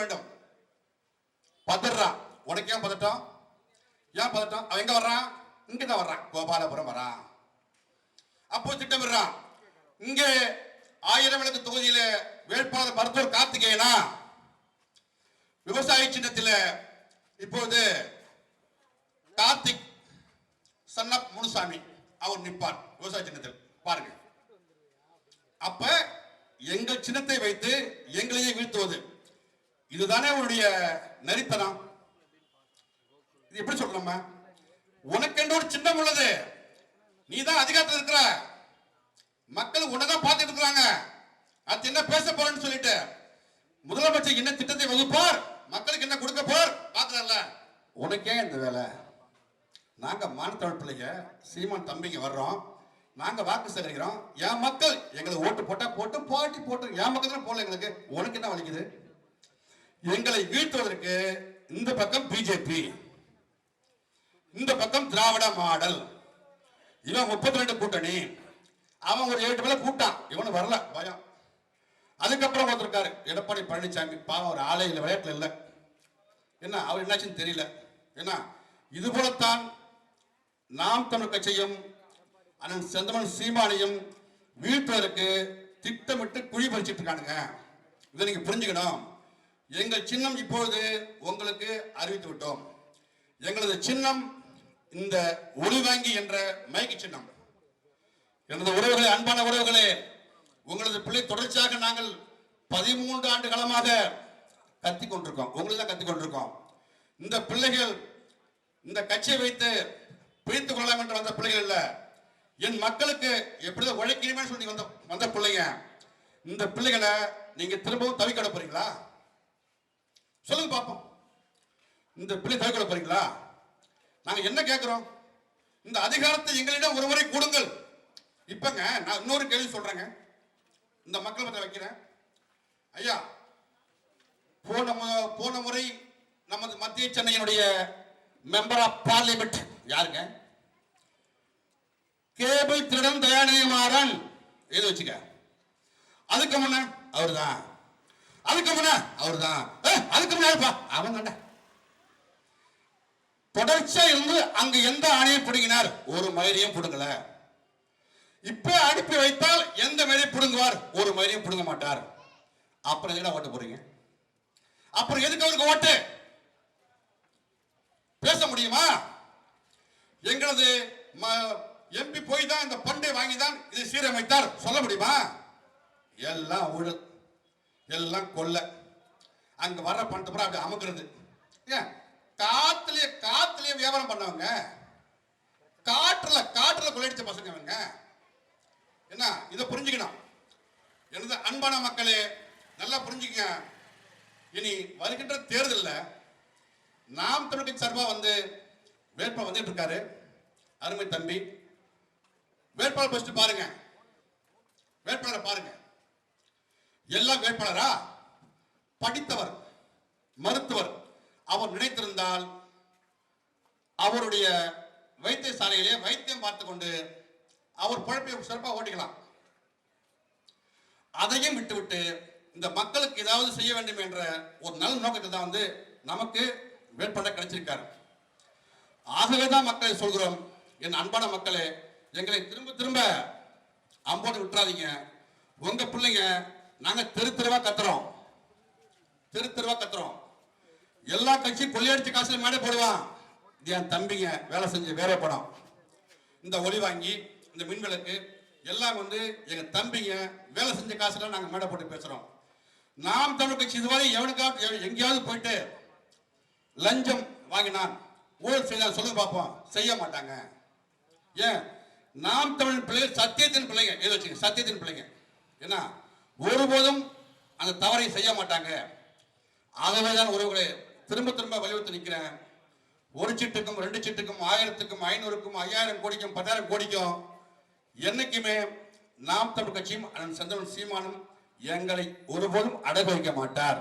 வேண்டும். பதறா. உனக்கு ஏன் பதட்டம்? ஏன் பதட்டம்? அவன் எங்க வர்றான்? இங்க தான் வர்றான். கோபாலபுரம் வரான் அப்போ திட்டமிடுறான். இங்கே ஆயிரம் விளக்கு தொகுதியில வேட்பாளர் மருத்துவர் கார்த்திகேயனா? விவசாய சின்னத்தில் இப்போது கார்த்திக் சன்னப் முனுசாமி அவர் நிற்பார். விவசாய சின்னத்தில். பாருங்க. அப்ப எங்கள் சின்னத்தை வைத்து எங்களையே வீழ்த்துவது. இதுதானே உன்னுடைய நரித்தனம் இது எப்படி சொல்லலாமா உனக்கென்று ஒரு சின்னம் உள்ளது. நீ தான் அதிகாரத்தில் இருக்கிற. மக்கள் உன்னதான் பார்த்துட்டு இருக்கிறாங்க. அது என்ன பேச போறேன்னு சொல்லிட்டு முதலமைச்சர் என்ன திட்டத்தை வகுப்பார்? மக்களுக்கு என்ன கொடுக்க போர் பாக்குறல்ல உனக்கே இந்த வேலை. நாங்க மானத்தமிழ் பிள்ளைங்க சீமான் தம்பிங்க வர்றோம். நாங்க வாக்கு சேகரிக்கிறோம். என் மக்கள் எங்களுக்கு ஓட்டு போட்டா போட்டு போட்டி போட்டு என் மக்கள் தான் போடல எங்களுக்கு. உனக்கு என்ன வலிக்குது? எங்களை வீழ்த்துவதற்கு இந்த பக்கம் பிஜேபி இந்த பக்கம் திராவிட மாடல். இவன் முப்பத்தி ரெண்டு கூட்டணி. அவன் ஒரு ஏழு பேர்ல கூட்டான். இவனு வரல பயம். அதுக்கப்புறம் ஒருத்தருக்காரு எடப்பாடி பழனிசாமி. பாவம் ஒரு ஆலை இல்லை விளையாட்டுல இல்லை. என்ன அவர் என்னாச்சுன்னு தெரியல. என்ன இது போலத்தான் நாம் தமிழ் கட்சியும் அண்ணன் செந்தமன் சீமானையும் வீழ்த்துவதற்கு திட்டமிட்டு குழி பறிச்சிட்டு இருக்கானுங்க. இதை நீங்க புரிஞ்சுக்கணும். எங்கள் சின்னம் இப்பொழுது உங்களுக்கு அறிவித்து விட்டோம். எங்களது சின்னம் இந்த ஒளிவாங்கி என்ற மைக்கு சின்னம். எனது உறவுகளே அன்பான உறவுகளே உங்களது பிள்ளை தொடர்ச்சியாக நாங்கள் பதிமூன்று ஆண்டு காலமாக கத்தி கொண்டிருக்கோம். உங்களுக்கு தான் கத்தி கொண்டிருக்கோம். இந்த பிள்ளைகள் இந்த கட்சியை வைத்து பிடித்துக் கொள்ளலாம் என்று வந்த பிள்ளைகள் இல்ல. என் மக்களுக்கு எப்படிதான் உழைக்கணுமே சொல்லி வந்த வந்த பிள்ளைங்க. இந்த பிள்ளைகளை நீங்க திரும்பவும் தவிக்க போறீங்களா? சொல்லுங்க பார்ப்போம் இந்த பிள்ளை தவிர்க்கல போறீங்களா? நாங்கள் என்ன கேட்குறோம் இந்த அதிகாரத்தை எங்களிடம் ஒருவரை கொடுங்கள். இப்பங்க நான் இன்னொரு கேள்வி சொல்றேங்க. இந்த மக்கள் மத்திய வைக்கிறேன். ஐயா போன மு- போன முறை நமது மத்திய சென்னையினுடைய மெம்பர் ஆஃப் பார்லிமெண்ட் யாருங்க? கேபிள் திருடன் தயாநிதி மாறன் எழுதி வச்சுக்க? அதுக்கு முன்ன அவர்தான். அதுக்கு முன்ன அவர் தான் அதுக்கு முன்னாடிப்பா அவன் தான்டா. தொடர்ச்சியா இருந்து அங்கு எந்த ஆணையும் பிடுங்கினார்? ஒரு மயிரையும் பிடுங்கல. இப்ப அனுப்பி வைத்தால் எந்த மயிரை பிடுங்குவார்? ஒரு மயிரையும் பிடுங்க மாட்டார். அப்புறம் எதுக்கு ஓட்டு போறீங்க? அப்புறம் எதுக்கு அவருக்கு ஓட்டு? பேச முடியுமா? எங்களது எம்பி போய் தான் இந்த பண்டை வாங்கி தான் இதை சீரமைத்தார். சொல்ல முடியுமா? எல்லாம் ஊழல் எல்லாம் கொல்ல. அங்க வர பணத்தை அப்படி அமுக்குறது. ஏன்? காத்துலயே காத்துலயே வியாபாரம் பண்ணவங்க காற்றுல காற்றுல கொள்ளடிச்ச பசங்க அவங்க என்ன? இதை புரிஞ்சுக்கணும். எனது அன்பான மக்களே நல்லா புரிஞ்சுக்க இனி வருகின்ற தேர்தலில் நாம் தமிழக சார்பாக வந்து வேட்பாளர் வந்துட்டு இருக்காரு. அருமை தம்பி. வேட்பாளர் ஃபர்ஸ்ட் பாருங்க. வேட்பாளரை பாருங்க. எல்லாம் வேட்பாளரா? படித்தவர் மருத்துவர். அவர் நினைத்திருந்தால் அவருடைய வைத்தியசாலையிலே வைத்தியம் பார்த்து கொண்டு அவர் பொழப்பை சிறப்பாக ஓட்டிக்கலாம். அதையும் விட்டுவிட்டு இந்த மக்களுக்கு ஏதாவது செய்ய வேண்டும் என்ற ஒரு நல்ல நோக்கத்தை தான் வந்து நமக்கு வேட்பாளர் கிடைச்சிருக்காரு. ஆகவே தான் மக்களை சொல்கிறோம் என் அன்பான மக்களே எங்களை திரும்ப திரும்ப அம்போடு விட்டுறாதீங்க. உங்க பிள்ளைங்க நாங்க தெரு தெருவா கத்துறோம். தெரு தெருவா கத்துறோம். எல்லா கட்சியும் கொள்ளையடிச்ச காசுல மேடை போடுவான் என் தம்பிங்க வேலை செஞ்ச வேற படம். இந்த ஒளி வாங்கி இந்த மின்விளக்கு எல்லாம் வந்து எங்க தம்பிங்க வேலை செஞ்ச காசுல நாங்க மேடை போட்டு பேசுறோம். நாம் தமிழ் கட்சி இதுவரை எவனுக்காவது எங்கேயாவது போயிட்டு லஞ்சம் வாங்கினான் ஊழல் செய்தான் சொல்லுங்க பார்ப்போம் செய்ய மாட்டாங்க. ஏன்? நாம் தமிழ் பிள்ளைகள் சத்தியத்தின் பிள்ளைங்க. எது வச்சுங்க சத்தியத்தின் பிள்ளைங்க. என்ன ஒருபோதும் அந்த தவறை செய்ய மாட்டாங்க. ஆகவே தான் உறவுகளை திரும்ப திரும்ப வலியுறுத்தி நிற்கிறேன். ஒரு சீட்டுக்கும் ரெண்டு சீட்டுக்கும் ஆயிரத்துக்கும் ஐநூறுக்கும் ஐயாயிரம் கோடிக்கும் பத்தாயிரம் கோடிக்கும் என்னைக்குமே நாம் தமிழ் கட்சியும் அண்ணன் சந்திரன் சீமானும் எங்களை ஒருபோதும் அடகு வைக்க மாட்டார்.